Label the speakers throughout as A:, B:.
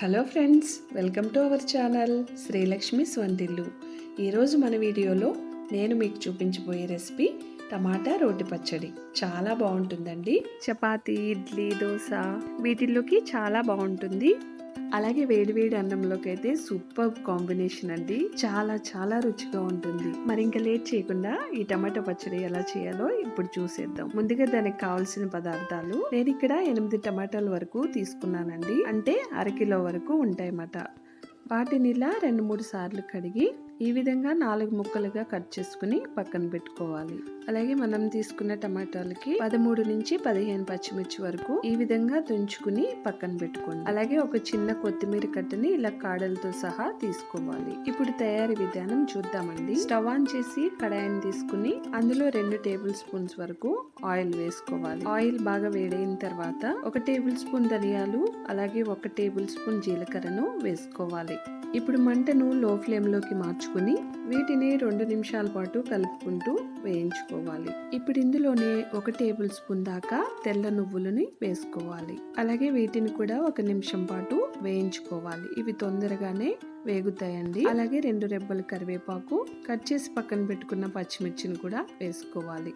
A: Hello friends welcome to our channel Srilakshmi స్వంతిల్లు. ఈరోజు మన వీడియోలో నేను మీకు చూపించబోయే రెసిపీ టమాటా రోటి పచ్చడి. చాలా బాగుంటుందండి. చపాతి ఇడ్లీ దోశ వీటిల్లోకి చాలా బాగుంటుంది. అలాగే వేడివేడి అన్నంలోకి అయితే సూపర్ కాంబినేషన్ అండి. చాలా చాలా రుచిగా ఉంటుంది. మరి ఇంకా లేట్ చేయకుండా ఈ టమాటా పచ్చడి ఎలా చేయాలో ఇప్పుడు చూసేద్దాం. ముందుగా దానికి కావాల్సిన పదార్థాలు నేను ఇక్కడ ఎనిమిది టమాటాల వరకు తీసుకున్నానండి. అంటే అరకిలో వరకు ఉంటాయన్నమాట. వాటిని ఇలా రెండు మూడు సార్లు కడిగి ఈ విధంగా నాలుగు ముక్కలుగా కట్ చేసుకుని పక్కన పెట్టుకోవాలి. అలాగే మనం తీసుకున్న టమాటాలకి పదమూడు నుంచి పదిహేను పచ్చిమిర్చి వరకు ఈ విధంగా తుంచుకుని పక్కన పెట్టుకోండి. అలాగే ఒక చిన్న కొత్తిమీర కట్టని ఇలా కాడలతో సహా తీసుకోవాలి. ఇప్పుడు తయారీ విధానం చూద్దామండి. స్టవ్ ఆన్ చేసి కడాయిని తీసుకుని అందులో రెండు టేబుల్ స్పూన్స్ వరకు ఆయిల్ వేసుకోవాలి. ఆయిల్ బాగా వేడైన తర్వాత ఒక టేబుల్ స్పూన్ ధనియాలు అలాగే ఒక టేబుల్ స్పూన్ జీలకర్రను వేసుకోవాలి. ఇప్పుడు మంటను లో మార్చుకో మార్చుకుని వీటిని రెండు నిమిషాల పాటు కలుపుకుంటూ వేయించుకోవాలి. ఇప్పుడు ఇందులోనే ఒక టేబుల్ స్పూన్ దాకా తెల్ల నువ్వులని వేసుకోవాలి. అలాగే వీటిని కూడా ఒక నిమిషం పాటు వేయించుకోవాలి. ఇవి తొందరగానే వేగుతాయండి. అలాగే రెండు రెబ్బలు కరివేపాకు కట్ చేసి పక్కన పెట్టుకున్న పచ్చిమిర్చిని కూడా వేసుకోవాలి.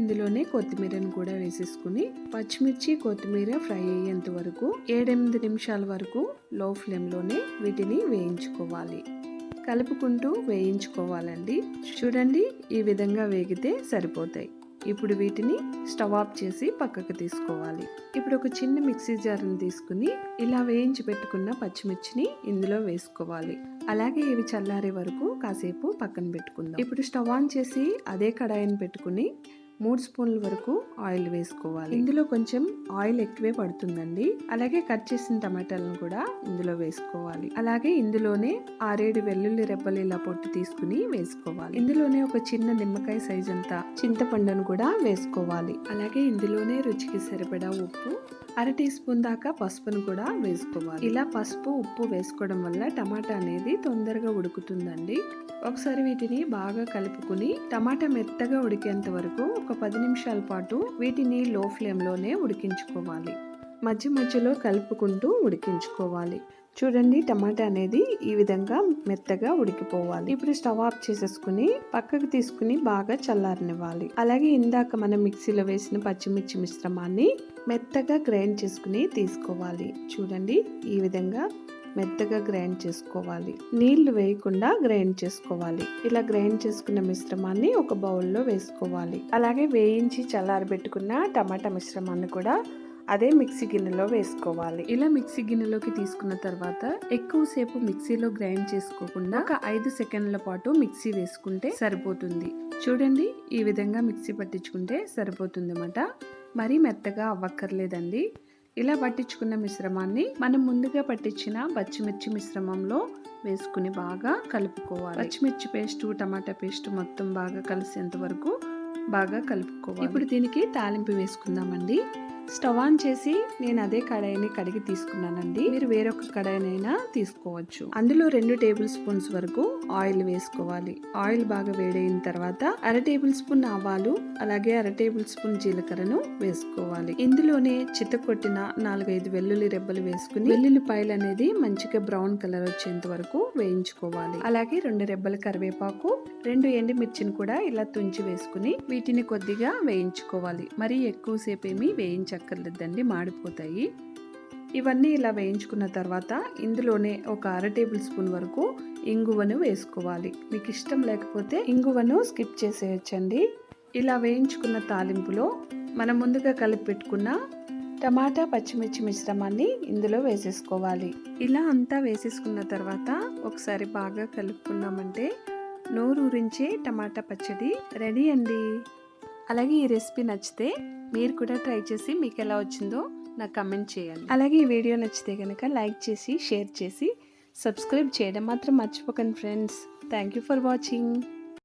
A: ఇందులోనే కొత్తిమీరను కూడా వేసేసుకుని పచ్చిమిర్చి కొత్తిమీర ఫ్రై అయ్యేంత వరకు ఏడెనిమిది నిమిషాల వరకు లో ఫ్లేమ్లోనే వీటిని వేయించుకోవాలి. కలుపుకుంటూ వేయించుకోవాలండి. చూడండి ఈ విధంగా వేగితే సరిపోతాయి. ఇప్పుడు వీటిని స్టవ్ ఆఫ్ చేసి పక్కకు తీసుకోవాలి. ఇప్పుడు ఒక చిన్న మిక్సీ జార్ని తీసుకుని ఇలా వేయించి పెట్టుకున్న పచ్చిమిర్చిని ఇందులో వేసుకోవాలి. అలాగే ఇవి చల్లారే వరకు కాసేపు పక్కన పెట్టుకుందాం. ఇప్పుడు స్టవ్ ఆన్ చేసి అదే కడాయిని పెట్టుకుని మూడు స్పూన్ల వరకు ఆయిల్ వేసుకోవాలి. ఇందులో కొంచెం ఆయిల్ ఎక్కువే పడుతుందండి. అలాగే కట్ చేసిన టమాటాలను కూడా ఇందులో వేసుకోవాలి. అలాగే ఇందులోనే ఆరేడు వెల్లుల్లి రెబ్బలు ఇలా పొట్టు తీసుకుని వేసుకోవాలి. ఇందులోనే ఒక చిన్న నిమ్మకాయ సైజ్ అంతా చింతపండును కూడా వేసుకోవాలి. అలాగే ఇందులోనే రుచికి సరిపడా ఉప్పు అర టీ స్పూన్ దాకా పసుపును కూడా వేసుకోవాలి. ఇలా పసుపు ఉప్పు వేసుకోవడం వల్ల టమాటా అనేది తొందరగా ఉడుకుతుందండి. ఒకసారి వీటిని బాగా కలుపుకుని టమాటా మెత్తగా ఉడికేంత వరకు ఒక పది నిమిషాల పాటు వీటిని లో ఫ్లేమ్లోనే ఉడికించుకోవాలి. మధ్య మధ్యలో కలుపుకుంటూ ఉడికించుకోవాలి. చూడండి టమాటా అనేది ఈ విధంగా మెత్తగా ఉడికిపోవాలి. ఇప్పుడు స్టవ్ ఆఫ్ చేసేసుకుని పక్కకు తీసుకుని బాగా చల్లారనివ్వాలి. అలాగే ఇందాక మనం మిక్సీలో వేసిన పచ్చిమిర్చి మిశ్రమాన్ని మెత్తగా గ్రైండ్ చేసుకుని తీసుకోవాలి. చూడండి ఈ విధంగా మెత్తగా గ్రైండ్ చేసుకోవాలి. నీళ్ళు వేయకుండా గ్రైండ్ చేసుకోవాలి. ఇలా గ్రైండ్ చేసుకున్న మిశ్రమాన్ని ఒక బౌల్లో వేసుకోవాలి. అలాగే వేయించి చల్లారబెట్టుకున్న టమాటా మిశ్రమాన్ని కూడా అదే మిక్సీ గిన్నెలో వేసుకోవాలి. ఇలా మిక్సీ గిన్నెలోకి తీసుకున్న తర్వాత ఎక్కువసేపు మిక్సీలో గ్రైండ్ చేసుకోకుండా ఒక ఐదు సెకండ్ల పాటు మిక్సీ వేసుకుంటే సరిపోతుంది. చూడండి ఈ విధంగా మిక్సీ పట్టించుకుంటే సరిపోతుంది అన్నమాట మరీ మెత్తగా అవ్వక్కర్లేదండి. ఇలా పట్టించుకున్న మిశ్రమాన్ని మనం ముందుగా పట్టించిన పచ్చిమిర్చి మిశ్రమంలో వేసుకుని బాగా కలుపుకోవాలి. పచ్చిమిర్చి పేస్ట్ టమాటా పేస్ట్ మొత్తం బాగా కలిసేంత వరకు బాగా కలుపుకోవాలి. ఇప్పుడు దీనికి తాలింపు వేసుకుందామండి. స్టవ్ ఆన్ చేసి నేను అదే కడాయిని కడిగి తీసుకున్నానండి. మీరు వేరొక కడాయినైనా తీసుకోవచ్చు. అందులో రెండు టేబుల్ స్పూన్స్ వరకు ఆయిల్ వేసుకోవాలి. ఆయిల్ బాగా వేడైన తర్వాత అర టేబుల్ స్పూన్ ఆవాలు అలాగే అర టేబుల్ స్పూన్ జీలకర్రను వేసుకోవాలి. ఇందులోనే చిత్తకొట్టిన నాలుగైదు వెల్లుల్లి రెబ్బలు వేసుకుని వెల్లుల్లిపాయలు అనేది మంచిగా బ్రౌన్ కలర్ వచ్చేంత వరకు వేయించుకోవాలి. అలాగే రెండు రెబ్బల కరివేపాకు రెండు ఎండుమిర్చిని కూడా ఇలా తుంచి వేసుకుని వీటిని కొద్దిగా వేయించుకోవాలి. మరి ఎక్కువసేపు ఏమి వేయించక్కర్లేదండి మాడిపోతాయి. ఇవన్నీ ఇలా వేయించుకున్న తర్వాత ఇందులోనే ఒక అర టేబుల్ స్పూన్ వరకు ఇంగువను వేసుకోవాలి. మీకు ఇష్టం లేకపోతే ఇంగువను స్కిప్ చేసేయచ్చండి. ఇలా వేయించుకున్న తాలింపులో మనం ముందుగా కలిపి పెట్టుకున్న టమాటా పచ్చిమిర్చి మిశ్రమాన్ని ఇందులో వేసేసుకోవాలి. ఇలా అంతా వేసేసుకున్న తర్వాత ఒకసారి బాగా కలుపుకున్నామంటే నోరూరించే టమాటా పచ్చడి రెడీ అండి. అలాగే ఈ రెసిపీ నచ్చితే మీరు కూడా ట్రై చేసి మీకు ఎలా వచ్చిందో నాకు కమెంట్ చేయండి. అలాగే ఈ వీడియో నచ్చితే కనుక లైక్ చేసి షేర్ చేసి సబ్స్క్రైబ్ చేయడం మాత్రం మర్చిపోకండి friends. Thank you for watching